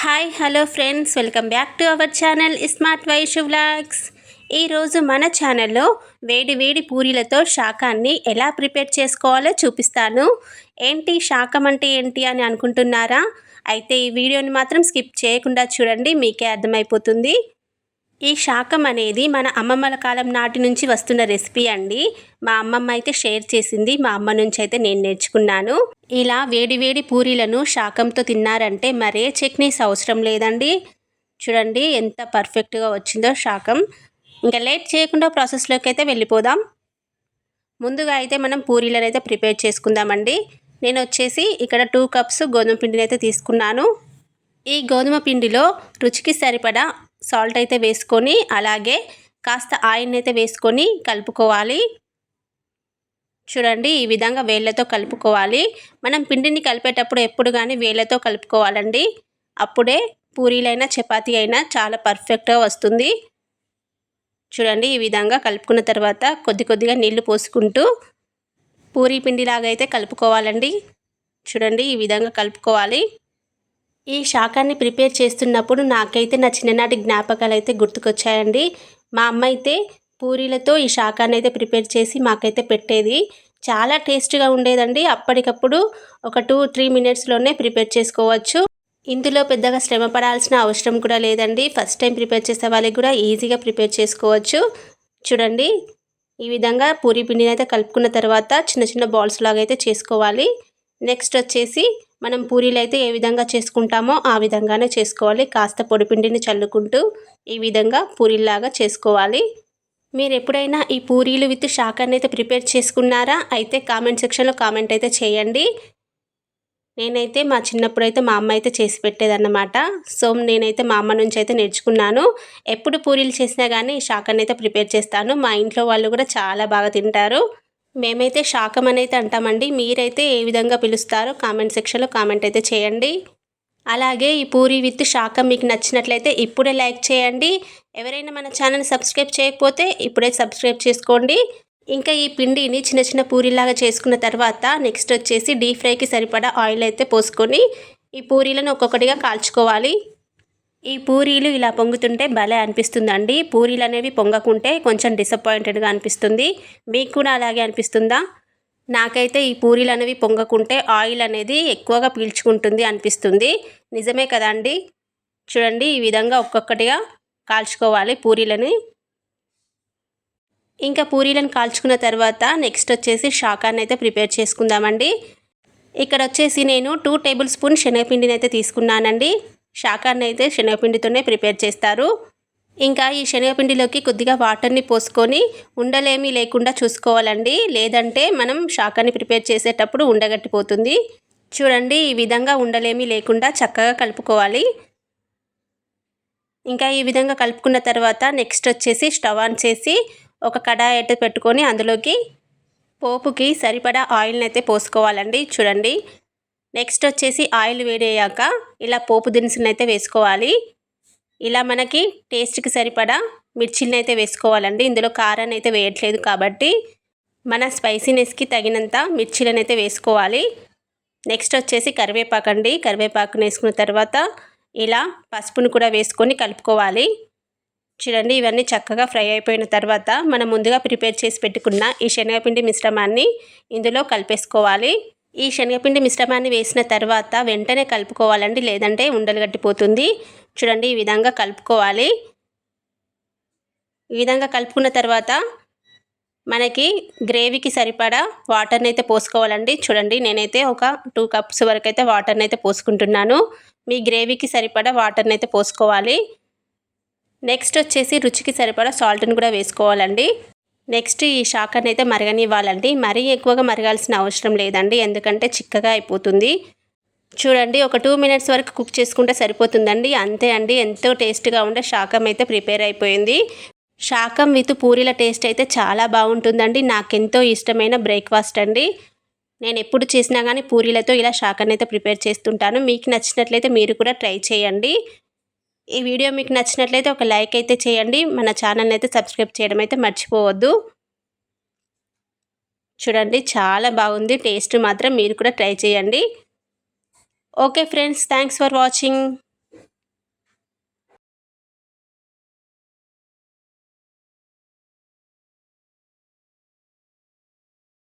Hi hello friends. Welcome back to our channel smart Vaishu vlogs. ఈరోజు మన ఛానల్లో వేడి వేడి పూరీలతో శాకాన్ని ఎలా ప్రిపేర్ చేసుకోవాలో చూపిస్తాను. ఏంటి శాకం అంటే ఏంటి అని అనుకుంటున్నారా? అయితే ఈ వీడియోని మాత్రం స్కిప్ చేయకుండా చూడండి మీకే అర్థమైపోతుంది. ఈ శాకం అనేది మన అమ్మమ్మల కాలం నాటి నుంచి వస్తున్న రెసిపీ అండి. మా అమ్మమ్మ అయితే షేర్ చేసింది మా అమ్మ నుంచి అయితే నేను నేర్చుకున్నాను. ఇలా వేడివేడి పూరీలను శాకంతో తిన్నారంటే మరే చట్నీస్ అవసరం లేదండి. చూడండి ఎంత పర్ఫెక్ట్గా వచ్చిందో శాకం. ఇంకా లేట్ చేయకుండా ప్రాసెస్లోకి అయితే వెళ్ళిపోదాం. ముందుగా అయితే మనం పూరీలను అయితే ప్రిపేర్ చేసుకుందామండి. నేను వచ్చేసి ఇక్కడ టూ కప్స్ గోధుమ పిండిని అయితే తీసుకున్నాను. ఈ గోధుమ పిండిలో రుచికి సరిపడా సాల్ట్ అయితే వేసుకొని అలాగే కాస్త ఆయిల్ అయితే వేసుకొని కలుపుకోవాలి. చూడండి ఈ విధంగా వేళ్ళతో కలుపుకోవాలి. మనం పిండిని కలిపేటప్పుడు ఎప్పుడు కానీ వేళ్ళతో కలుపుకోవాలండి. అప్పుడే పూరీలైనా చపాతీ అయినా చాలా పర్ఫెక్ట్గా వస్తుంది. చూడండి ఈ విధంగా కలుపుకున్న తర్వాత కొద్ది కొద్దిగా నీళ్ళు పోసుకుంటూ పూరీ పిండిలాగా అయితే కలుపుకోవాలండి. చూడండి ఈ విధంగా కలుపుకోవాలి. ఈ శాకాన్ని ప్రిపేర్ చేస్తున్నప్పుడు నాకైతే నా చిన్ననాటి జ్ఞాపకాలు అయితే గుర్తుకొచ్చాయండి. మా అమ్మ అయితే పూరీలతో ఈ శాకాన్ని అయితే ప్రిపేర్ చేసి మాకైతే పెట్టేది. చాలా టేస్ట్గా ఉండేదండి. అప్పటికప్పుడు ఒక టూ త్రీ మినిట్స్లోనే ప్రిపేర్ చేసుకోవచ్చు. ఇందులో పెద్దగా శ్రమ పడాల్సిన అవసరం కూడా లేదండి. ఫస్ట్ టైం ప్రిపేర్ చేసే వాళ్ళకి కూడా ఈజీగా ప్రిపేర్ చేసుకోవచ్చు. చూడండి. ఈ విధంగా పూరీ పిండిని అయితే కలుపుకున్న తర్వాత చిన్న చిన్న బాల్స్ లాగా అయితే చేసుకోవాలి. నెక్స్ట్ వచ్చేసి మనం పూరీలు అయితే ఏ విధంగా చేసుకుంటామో ఆ విధంగానే చేసుకోవాలి. కాస్త పొడిపిండిని చల్లుకుంటూ ఈ విధంగా పూరీలాగా చేసుకోవాలి. మీరు ఎప్పుడైనా ఈ పూరీలు విత్ శాకాన్ని అయితే ప్రిపేర్ చేసుకున్నారా? అయితే కామెంట్ సెక్షన్లో కామెంట్ అయితే చేయండి. నేనైతే మా చిన్నప్పుడు అయితే మా అమ్మ అయితే చేసి పెట్టేదన్నమాట. సో నేనైతే మా అమ్మ నుంచి అయితే నేర్చుకున్నాను. ఎప్పుడు పూరీలు చేసినా కానీ శాకాన్ని అయితే ప్రిపేర్ చేస్తాను. మా ఇంట్లో వాళ్ళు కూడా చాలా బాగా తింటారు. మేమైతే శాకం అనేది అంటామండి. మీరైతే ఏ విధంగా పిలుస్తారో కామెంట్ సెక్షన్లో కామెంట్ అయితే చేయండి. అలాగే ఈ పూరి విత్ శాకం మీకు నచ్చినట్లయితే ఇప్పుడే లైక్ చేయండి. ఎవరైనా మన ఛానల్ సబ్స్క్రైబ్ చేయకపోతే ఇప్పుడే సబ్స్క్రైబ్ చేసుకోండి. ఇంకా ఈ పిండిని చిన్న చిన్న పూరీలాగా చేసుకున్న తర్వాత నెక్స్ట్ వచ్చేసి డీప్ ఫ్రైకి సరిపడా ఆయిల్ అయితే పోసుకొని ఈ పూరీలను ఒక్కొక్కటిగా కాల్చుకోవాలి. ఈ పూరీలు ఇలా పొంగుతుంటే భలే అనిపిస్తుందండి. పూరీలు అనేవి పొంగకుంటే కొంచెం డిసప్పాయింటెడ్గా అనిపిస్తుంది. మీకు కూడా అలాగే అనిపిస్తుందా? నాకైతే ఈ పూరీలు అనేవి పొంగకుంటే ఆయిల్ అనేది ఎక్కువగా పీల్చుకుంటుంది అనిపిస్తుంది. నిజమే కదండి చూడండి ఈ విధంగా ఒక్కొక్కటిగా కాల్చుకోవాలి పూరీలని. ఇంకా పూరీలను కాల్చుకున్న తర్వాత నెక్స్ట్ వచ్చేసి షాకాన్ని అయితే ప్రిపేర్ చేసుకుందామండి. ఇక్కడ వచ్చేసి నేను టూ టేబుల్ స్పూన్ శనగపిండిని అయితే తీసుకున్నానండి. శాకాన్ని అయితే శనగపిండితోనే ప్రిపేర్ చేస్తారు. ఇంకా ఈ శనగపిండిలోకి కొద్దిగా వాటర్ని పోసుకొని ఉండలేమీ లేకుండా చూసుకోవాలండి. లేదంటే మనం శాకాన్ని ప్రిపేర్ చేసేటప్పుడు ఉండగట్టిపోతుంది. చూడండి ఈ విధంగా ఉండలేమీ లేకుండా చక్కగా కలుపుకోవాలి. ఇంకా ఈ విధంగా కలుపుకున్న తర్వాత నెక్స్ట్ వచ్చేసి స్టవ్ ఆన్ చేసి ఒక కడాయి అయితే పెట్టుకొని అందులోకి పోపుకి సరిపడా ఆయిల్ని అయితే పోసుకోవాలండి. చూడండి నెక్స్ట్ వచ్చేసి ఆయిల్ వేడయ్యాక ఇలా పోపు దినుసులను అయితే వేసుకోవాలి. ఇలా మనకి టేస్ట్కి సరిపడా మిర్చిని అయితే వేసుకోవాలండి. ఇందులో కారాన్ని అయితే వేయట్లేదు కాబట్టి మన స్పైసీనెస్కి తగినంత మిర్చిలను అయితే వేసుకోవాలి. నెక్స్ట్ వచ్చేసి కరివేపాకు అండి. కరివేపాకును వేసుకున్న తర్వాత ఇలా పసుపును కూడా వేసుకొని కలుపుకోవాలి. చూడండి ఇవన్నీ చక్కగా ఫ్రై అయిపోయిన తర్వాత మనం ముందుగా ప్రిపేర్ చేసి పెట్టుకున్న ఈ శనగపిండి మిశ్రమాన్ని ఇందులో కలిపేసుకోవాలి. ఈ శనగపిండి మిశ్రమాన్ని వేసిన తర్వాత వెంటనే కలుపుకోవాలండి లేదంటే ఉండలు గట్టిపోతుంది. చూడండి ఈ విధంగా కలుపుకోవాలి. ఈ విధంగా కలుపుకున్న తర్వాత మనకి గ్రేవీకి సరిపడా వాటర్ని అయితే పోసుకోవాలండి. చూడండి నేనైతే ఒక టూ కప్స్ వరకు అయితే వాటర్ని అయితే పోసుకుంటున్నాను. మీ గ్రేవీకి సరిపడా వాటర్ని అయితే పోసుకోవాలి. నెక్స్ట్ వచ్చేసి రుచికి సరిపడా సాల్ట్ని కూడా వేసుకోవాలండి. నెక్స్ట్ ఈ షాకర్ని అయితే మరగనివ్వాలండి. మరీ ఎక్కువగా మరగాల్సిన అవసరం లేదండి. ఎందుకంటే చిక్కగా అయిపోతుంది. చూడండి ఒక టూ మినిట్స్ వరకు కుక్ చేసుకుంటే సరిపోతుందండి. అంతే అండి. ఎంతో టేస్ట్గా ఉండే శాకం అయితే ప్రిపేర్ అయిపోయింది. శాకం విత్ పూరీల టేస్ట్ అయితే చాలా బాగుంటుందండి. నాకెంతో ఇష్టమైన బ్రేక్ఫాస్ట్ అండి. నేను ఎప్పుడు చేసినా కానీ పూరీలతో ఇలా శాకాన్ని అయితే ప్రిపేర్ చేస్తుంటాను. మీకు నచ్చినట్లయితే మీరు కూడా ట్రై చేయండి. ఈ వీడియో మీకు నచ్చినట్లయితే ఒక లైక్ అయితే చేయండి. మన ఛానల్ని అయితే సబ్స్క్రైబ్ చేయడం అయితే మర్చిపోవద్దు. చూడండి చాలా బాగుంది. టేస్ట్ మాత్రం మీరు కూడా ట్రై చేయండి. Okay friends thanks for watching.